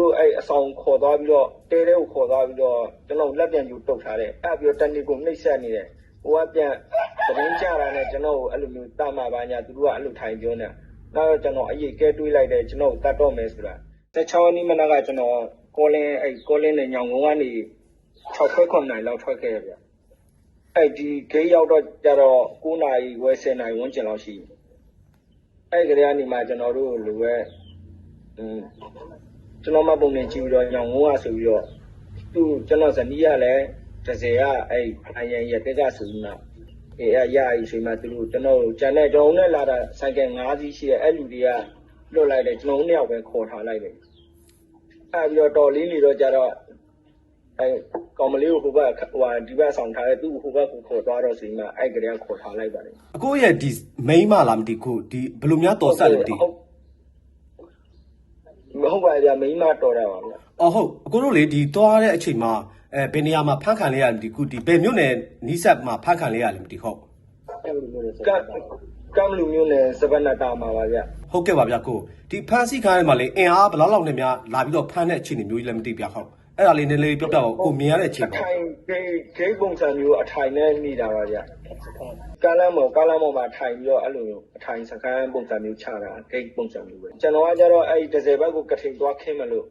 တို့အဲ့အဆောင်ခေါ်သွားပြီးတော့တဲတဲကိုခေါ်သွားပြီးတော့ကျွန်တော်လက်ပြန်ကျူတုတ်ထားတယ်အဲ့ပြီးတော့တန်တီကိုနှိပ်ဆက်နေတယ်ဟိုကပြန်သတင်းကြတာနဲ့ကျွန်တော်ကိုအဲ့လိုမျိုးတတ်မှပါညာသူတို့ကအဲ့လိုထိုင်ပြောနေနောက်တော့ကျွန်တော်အရေးကဲတွေးလိုက်တယ်ကျွန်တော်တတ်တော့မယ်ဆိုတာ16ရက်နေ့မနက်ကကျွန်တော်ကောလင်းအဲ့ကောလင်းနဲ့ညောင်ကုန်းကနေ6ခွဲ9နိုင်လောက်ထွက်ခဲ့ရဗျအဲ့ဒီဂိတ်ရောက်တော့ကြတော့9နာရီဝယ်10နာရီဝန်းကျင်လောက်ရှိအဲ့ကလေးကနေမှကျွန်တော်တို့လူပဲอืม ကျွန်တော်မပုံနေကြည့်ပြီးတော့ညောင်ငုံးကဆိုပြီးတော့သူ့ကျွန်တော်ဇနီးကလည်းတစ်စယ်ကအဲ့အရင်ရတက်ကဆိုပြီးမှအေးအရာကြီးဆိုမှသူတို့ကျွန်တော်ကျန်တဲ့ကျွန်တော်နဲ့လာတာဆိုင်ကယ်၅စီးရှိတယ်အဲ့လူတွေကလွတ်လိုက်တယ်ကျွန်တော်နှစ်ယောက်ပဲခေါ်ထားလိုက်တယ်အဲ့ပြီးတော့တော်လေးနေတော့ကြတော့အဲ့ကောင်မလေးကိုဟိုဘက်ဟိုဟာဒီဘက်ဆောင်ထားတယ်သူ့ဟိုဘက်ကိုခေါ်သွားတော့ဆိုမှအဲ့ကလေးကခေါ်ထားလိုက်ပါတယ်အကိုရဲ့ဒီမိန်းမလားမသိခုဒီဘယ်လိုများတော်ဆက်လဲမသိဟုတ် မဟုတ်ပါဗျာမိန်းမတော်တာပါဗျာအော်ဟုတ်အကိုတို့လေဒီသွားတဲ့အချိန်မှာအဲဘယ်နေရာမှာဖမ်းခံလဲရလဲမသိခုဒီဘယ်မြို့နယ်နီးစပ်မှာဖမ်းခံလဲရလဲမသိဟုတ်ကကမ်လူမျိုးနဲ့စပနတာမှာပါဗျဟုတ်ကဲ့ပါဗျကိုဒီဖမ်းဆီးခိုင်းထဲမှာလေအင်အားဘယ်လောက်လောက်နဲ့များလာပြီးတော့ဖမ်းတဲ့အခြေအနေမျိုးကြီးလည်းမသိဗျဟုတ်အဲ့ဒါလေးနည်းလေးပြောပြပါဦးကိုမြင်ရတဲ့အချိန်အပေါ့ထိုင်ဂိတ်ဂိတ်ပုံစံမျိုးအထိုင်နဲ့နေတာပါဗျ ကားလမ်းပေါ်ကားလမ်းပေါ်မှာထိုင်ပြီးတော့အဲ့လိုမျိုးအထိုင်စကမ်းပုံစံမျိုးချတာဂိတ်ပုံစံမျိုးပဲကျွန်တော်ကကြတော့အဲ့ဒီတစ်စယ်ဘက်ကိုကထိန်သွားခင်းမလို့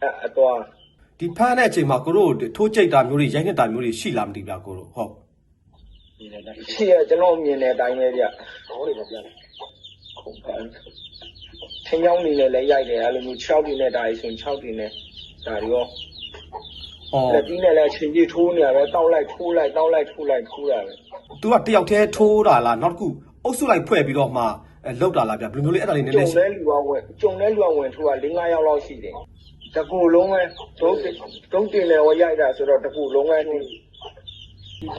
အဲ့အတော့ဒီဖမ်းတဲ့အချိန်မှာကိုတို့ထိုးကြိတ်တာမျိုးတွေရိုက်နေတာမျိုးတွေရှိလားမသိဗျကိုတို့ဟုတ်ရှိရကျွန်တော်မြင်တဲ့အတိုင်းပဲဗျဟောတွေပါဗျခုန်ပါထင်းကြောင်းနေလည်းရိုက်တယ်အဲ့လိုမျိုး6တွေနဲ့ဒါရီဆိုရင်6တွေနဲ့ဒါတွေရောအော် လက်တီးနဲ့လည်း အချိန်ကြီးထိုးနေရတယ်တောက်လိုက် ထိုးလိုက်တောက်လိုက် ထိုးလိုက် ထိုးရပဲ သူက တယောက်တည်းထိုးတာလား နောက်တစ်ခု အုပ်စုလိုက်ဖွဲ့ပြီးတော့မှအဲလောက်တာလားဗျ ဘယ်လိုမျိုးလေးအဲ့ဒါလေး နည်းကျုံနည်းရှိတဲ့လူကဝင်ကျုံတဲ့လူကဝင်ထိုးတာ၄၅ယောက်လောက်ရှိတယ် တကူလုံးပဲ ဒုတ်ဒုတ်တင်တယ်ဝရိုက်တာဆိုတော့ တကူလုံးပဲဒီ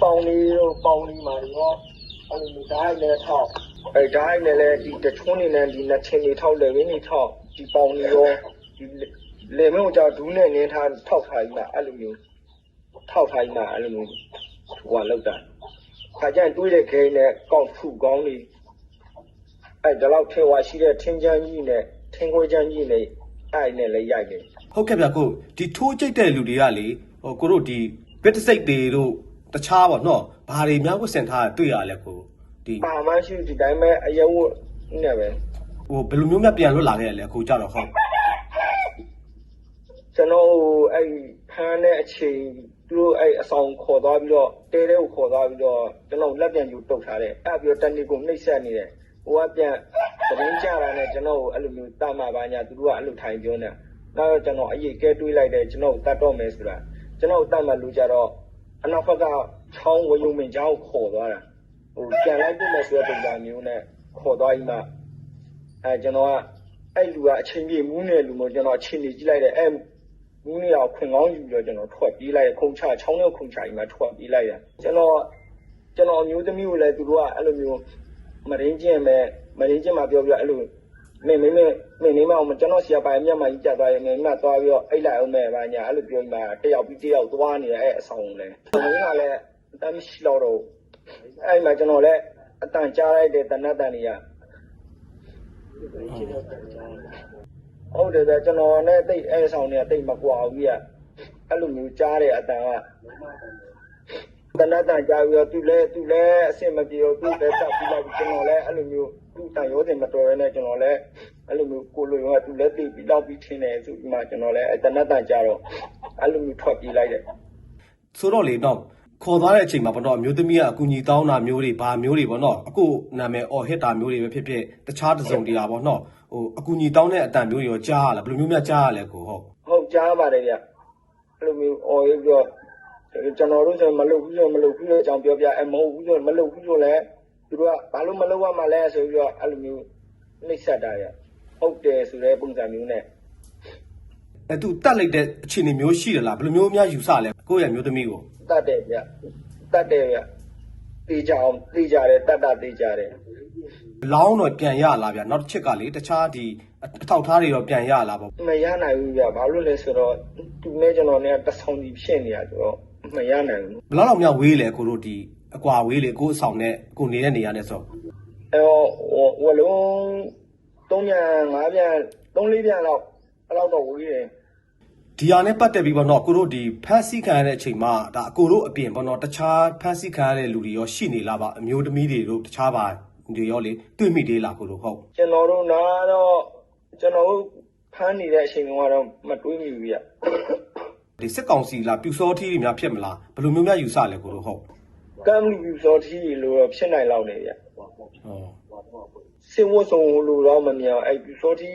ပေါင်လေးတော့ပေါင်လေးမှာရောအဲ့လိုဓာတ်နဲ့ထောက်အဲဓာတ်နဲ့လည်းဒီတချွန်းနေနဲ့ဒီနှစ်ချင်းတွေထောက်လည်းရင်းနေထောက်ဒီပေါင်လေးရောဒီ လေမင်းတို့ကြောင့်ဒူးနဲ့နင်းထားထောက်ထားကြီးမှအဲ့လိုမျိုးထောက်ထားကြီးမှအဲ့လိုမျိုးဟိုကလောက်တာခါကျရင်တွေးတဲ့ခဲနဲ့ကောက်ထုကောင်းလေးအဲ့ဒါတော့ထေဝါရှိတဲ့ထင်းချမ်းကြီးနဲ့ထင်းခွေးချမ်းကြီးနဲ့အဲ့နဲ့လည်းရိုက်တယ်ဟုတ်ကဲ့ဗျကိုဒီထိုးကြိတ်တဲ့လူတွေကလေဟိုကိုတို့ဒီဘစ်တစိတ်တွေတို့တခြားပေါ့နော်ဘာတွေများဝတ်ဆင်ထားတာတွေ့ရလဲကိုဒီ။ပါမရှိဒီတိုင်းပဲအယဝတ်နဲ့ပဲဟိုဘယ်လိုမျိုးများပြန်လွတ်လာခဲ့ရလဲကိုကြတော့ဟုတ် ကျွန်တော်ကို အဲ့ဖမ်းတဲ့အချိန်သူတို့အဲ့အဆောင်ခေါ်သွားပြီးတော့တဲတဲကိုခေါ်သွားပြီးတော့ကျွန်တော်လက်ပြန်ယူတုတ်ထားတယ်အဲ့ပြီးတော့တန်နီကိုနှိပ်စက်နေတယ်ဟိုကပြန်သတင်းကြတာနဲ့ကျွန်တော်ကိုအဲ့လိုမျိုးတမပါညာသူတို့ကအဲ့လိုထိုင်ပြောနေနောက်တော့ကျွန်တော်အရေးကဲတွေးလိုက်တယ်ကျွန်တော်တတ်တော့မယ်ဆိုတာကျွန်တော်တတ်မှလူကြတော့အနောက်ဘက်ကချောင်းဝယုံမင်းချောင်းခေါ်သွားတာဟိုပြန်လိုက်ပြမယ်ဆိုတဲ့ပုံစံမျိုးနဲ့ခေါ်သွားပြီးမှအဲကျွန်တော်ကအဲ့လူကအချင်းပြေမူးနေလူမျိုးကျွန်တော်အချင်းကြီးကြည့်လိုက်တယ်အဲ့ မူးနေအောင်ခွင်ကောင်းယူပြီးတော့ကျွန်တော်ထွက်ပြေးလိုက်ခုံချချောင်းနဲ့ခုံချကြီးမှာထွက်ပြေးလိုက်ရကျွန်တော်ကျွန်တော်အမျိုးသမီးကိုလည်းသူတို့ကအဲ့လိုမျိုးမရင်းကျင်မဲ့မရင်းကျင်မှာပြောပြအဲ့လိုမင်းမင်းမင်းမင်းနေမအောင်ကျွန်တော်ဆရာပိုင်မျက်မှန်ကြီးကြသွားရင်မင်းမသွားပြီးတော့အိတ်လိုက်အောင်မဲ့ဗာညာအဲ့လိုပြောမှတယောက်ပြီးတယောက်သွားနေတယ်အဲ့အဆောင်လဲကျွန်တော်ကလည်းအတမ်းရှိတော့တော့အဲ့မှာကျွန်တော်လည်းအတန်ကြားလိုက်တဲ့တနတ်တန်ကြီးက ဟုတ်တယ်ဗျကျွန်တော်နဲ့တိတ်အဲဆောင်နေတိတ်မကွာဘူးကြီးကအဲ့လိုမျိုးကြားတယ်အတန်ကတနတ်တန်ကြားပြီးတော့သူလဲသူလဲအဆင်မပြေတော့သူလဲတက်ပြီးလိုက်ကျွန်တော်လဲအဲ့လိုမျိုးသူတန်ရောတင်မတော်ရဲနဲ့ကျွန်တော်လဲအဲ့လိုမျိုးကိုလိုရောသူလဲတိတ်ပြီးတော့ပြီးထင်းတယ်ဆိုပြီးမှကျွန်တော်လဲတနတ်တန်ကြားတော့အဲ့လိုမျိုးထွက်ပြေးလိုက်တယ်ဆိုတော့လေတော့ ခေါ်သွားတဲ့အချိန်မှာပေါ့နော်အမျိုးသမီးကအကူကြီးတောင်းတာမျိုးတွေဘာမျိုးတွေပေါ့နော်အခုနာမည်အော်ဟစ်တာမျိုးတွေပဲဖြစ်ဖြစ်တခြားတစ်စုံတရာပေါ့နော်ဟိုအကူကြီးတောင်းတဲ့အတန်မျိုးတွေရောကြားရလားဘယ်လိုမျိုးများကြားရလဲကိုဟုတ်ဟုတ်ကြားပါတယ်ဗျအဲ့လိုမျိုးအော်ရပြီးတော့ကျွန်တော်တို့ဆိုမလုပ်ဘူးဆိုမလုပ်ဘူးဆိုအကြောင်းပြောပြအမဟုတ်ဘူးဆိုမလုပ်ဘူးဆိုလဲသူတို့ကဘာလို့မလုပ်ရမှာလဲဆိုပြီးတော့အဲ့လိုမျိုးနှိပ်စက်တာရဟုတ်တယ်ဆိုတဲ့ပုံစံမျိုးနဲ့ အဲသူတက်လိုက်တဲ့အခြေအနေမျိုးရှိတယ်လားဘယ်လိုမျိုးများယူဆလဲကိုယ့်ရဲ့အမျိုးသမီးကိုတတ်တယ်ဗျတတ်တယ်ဗျတေးကြအောင်တေးကြတယ်တတ်တာတေးကြတယ်လောင်းတော့ပြန်ရလားဗျနောက်တစ်ချက်ကလေတခြားဒီအအထောက်ထားတွေရောပြန်ရလားပေါ့မရနိုင်ဘူးဗျဘာလို့လဲဆိုတော့သူနဲ့ကျွန်တော်နဲ့တဆောင်ကြီးဖြစ်နေရဆိုတော့မရနိုင်ဘူးဘယ်လောက်လောက်များဝေးလဲကိုတို့ဒီအကွာဝေးလေကိုအဆောင်နဲ့ကိုနေတဲ့နေရာနဲ့ဆိုအဲဝလုံး3ပြန်5ပြန်3 4ပြန်လောက်အဲ့လောက်တော့ဝေးတယ် ဒီဟာနဲ့ပတ်သက်ပြီးပေါ့နော်ကိုတို့ဒီဖန်ဆီးခံရတဲ့အချိန်မှာဒါအကိုတို့အပြင်ပေါ့နော်တခြားဖန်ဆီးခံရတဲ့လူတွေရောရှိနေလားပါအမျိုးသမီးတွေတို့တခြားပါတွေရောလေတွေ့မိသေးလားကိုတို့ဟုတ်ကျွန်တော်တို့နာတော့ကျွန်တော်တို့ဖမ်းနေတဲ့အချိန်ကတော့မတွေးမိဘူးဗျဒီစစ်ကောင်စီလားပြူစောထီးတွေများဖြစ်မလားဘယ်လိုမျိုးများယူဆလဲကိုတို့ဟုတ်ကမ်လီယူစော်တီလို့တော့ဖြစ်နိုင်လောက်နေဗျဟောစင်ဝတ်ဆောင်လို့တော့မမြင်အောင်အဲ့ယူစော်တီ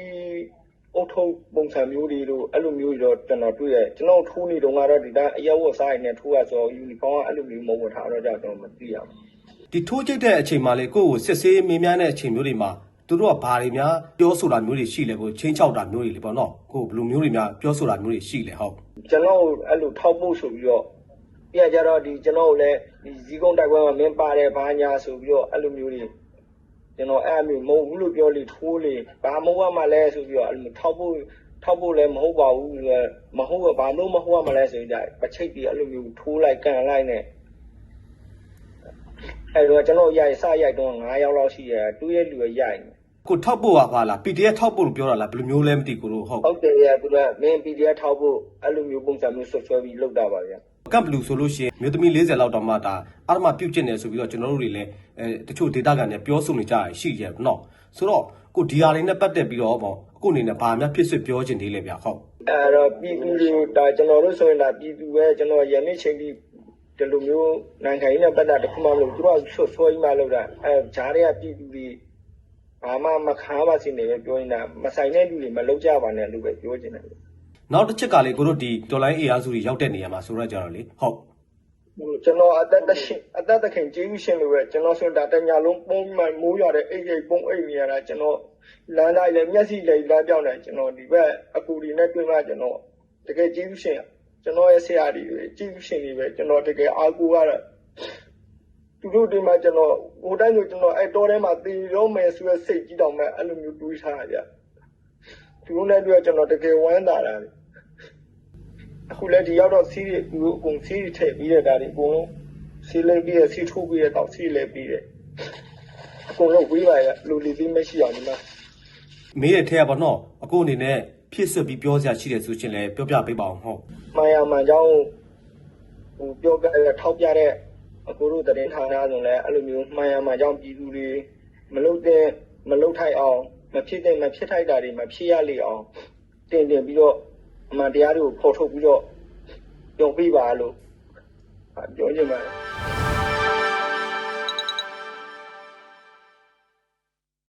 အုတ်ထုပ်ပုံစံမျိုးတွေလို့အဲ့လိုမျိုးတွေတော့ကျွန်တော်တွေ့ရတယ်ကျွန်တော်ထိုးနေတော့ကတော့ဒီတိုင်းအရက်ဝတ်စားရနေထိုးရဆိုယူနီဖောင်းကအဲ့လိုမျိုးမဟုတ်ထားတော့ကြောင့်ကျွန်တော်မသိရဘူးဒီထိုးချိတ်တဲ့အချိန်မှာလေကိုယ့်ကိုစစ်ဆေးမင်းများတဲ့အချိန်မျိုးတွေမှာသူတို့ကဘာတွေများပြောဆိုတာမျိုးတွေရှိလဲကိုချင်းချောက်တာမျိုးတွေလေပေါ့နော်ကိုဘယ်လိုမျိုးတွေများပြောဆိုတာမျိုးတွေရှိလဲဟုတ်ကျွန်တော်အဲ့လိုထောက်ဖို့ဆိုပြီးတော့ပြကြတော့ဒီကျွန်တော်လည်းဒီဇီကုန်းတိုက်ပွဲမှာမင်းပါတယ်ဘာညာဆိုပြီးတော့အဲ့လိုမျိုးတွေ ကျွန်တော်အဲ့အမျိုးမဟုတ်ဘူးလို့ပြောလေထိုးလေဘာမဟုတ်ရမှလဲဆိုပြီးတော့အဲ့လိုထောက်ဖို့ထောက်ဖို့လည်းမဟုတ်ပါဘူးမဟုတ်ဘာလို့မဟုတ်ရမှလဲဆိုကြပချိတ်ပြီးအဲ့လိုမျိုးထိုးလိုက်ကန်လိုက်နဲ့အဲ့တော့ကျွန်တော်ရိုက်စရိုက်တော့9ယောက်လောက်ရှိရတူးရဲ့လူရိုက်နေကိုထောက်ဖို့ကဘာလား PDF ထောက်ဖို့လို့ပြောတာလားဘယ်လိုမျိုးလဲမသိကိုတို့ဟုတ်ဟုတ်တယ်ရသူကမင်း PDF ထောက်ဖို့အဲ့လိုမျိုးပုံစံမျိုးဆွဆွဲပြီးလုပ်တာပါဗျာ ကမ်ဘလူးဆိုလို့ရှိရင်မြို့သမီး40လောက်တောင်မှဒါအာရမပြုတ်ကျင်တယ်ဆိုပြီးတော့ကျွန်တော်တို့တွေလည်းအဲတချို့ဒေတာကန်တွေပြောဆိုနေကြရရှိကြတယ်နော်ဆိုတော့ကိုဒီဟာတွေနဲ့ပတ်သက်ပြီးတော့ပေါ့အခုအနေနဲ့ဘာများဖြစ်စစ်ပြောချင်သေးလဲဗျဟုတ်အဲ့တော့ပြည်သူတွေဒါကျွန်တော်တို့ဆိုရင်ဒါပြည်သူပဲကျွန်တော်ရနေ့ချိန်ပြီးဒီလိုမျိုးနိုင်ငံရေးနဲ့ပတ်သက်တစ်ခုမှမလုပ်သူတို့ကဆွဆွဲကြီးမှလုပ်တာအဲဂျားတွေကပြည်သူတွေဘာမှမခါပါစေနဲ့ပဲပြောနေတာမဆိုင်တဲ့လူတွေမလုပ်ကြပါနဲ့လို့ပဲပြောချင်တယ် နောက်တစ်ချက်ကလေကိုတို့ဒီဒေါ်လာအင်အားစုတွေရောက်တဲ့နေရာမှာဆိုတော့ကြတော့လေဟုတ်ကျွန်တော်အသက်တရှင်အသက်တခင်ကျေးဇူးရှင်လို့ပဲကျွန်တော်ဆိုရင်ဒါတညာလုံးပုံမှန်မိုးရတဲ့အိတ်အိတ်ပုံအိတ်နေရတာကျွန်တော်လမ်းတိုင်းလည်းမျက်စိလည်းလမ်းပြောင်းတယ်ကျွန်တော်ဒီဘက်အကူဒီနဲ့တွေ့မှကျွန်တော်တကယ်ကျေးဇူးရှင်ကျွန်တော်ရဲ့ဆရာကြီးတွေကျေးဇူးရှင်တွေပဲကျွန်တော်တကယ်အားကိုးရတာသူတို့ဒီမှာကျွန်တော်ဟိုတိုင်းဆိုကျွန်တော်အဲ့တော်ထဲမှာတည်ရောမယ်ဆိုရစိတ်ကြီးတောင်မဲ့အဲ့လိုမျိုးတွေးထားရကြ သူတို့နဲ့တွေ့ကျွန်တော်တကယ်ဝမ်းသာတာအခုလည်းဒီရောက်တော့စီးရီသူတို့အကုန်စီးရီထည့်ပြီးတဲ့ဒါတွေအကုန်လုံးစီးလိမ့်ပြီးရစီးထိုးပြီးရတော့စီးလဲပြီးတယ်အကုန်လုံးဝေးပါရလူလီသေးမရှိအောင်ဒီမှာမေးတဲ့ထဲကပေါ့နော်အခုအနေနဲ့ဖြစ်စစ်ပြီးပြောစရာရှိတယ်ဆိုရှင်လည်းပြောပြပေးပါအောင်ဟုတ်မာယာမှန်ကြောင်းဟိုပြောပြရထောက်ပြတဲ့အကိုတို့တရင်ဌာနဆိုလည်းအဲ့လိုမျိုးမာယာမှန်ကြောင်းပြည်သူတွေမလုတဲ့မလုထိုက်အောင် မဖြစ်တဲ့မဖြစ်ထိုက်တာတွေမဖြစ်ရလေအောင်တင်တင်ပြီးတော့အမှန်တရားတွေကိုဖော်ထုတ်ပြီးတော့ပြောပြပါလို့ပြောချင်ပါတယ်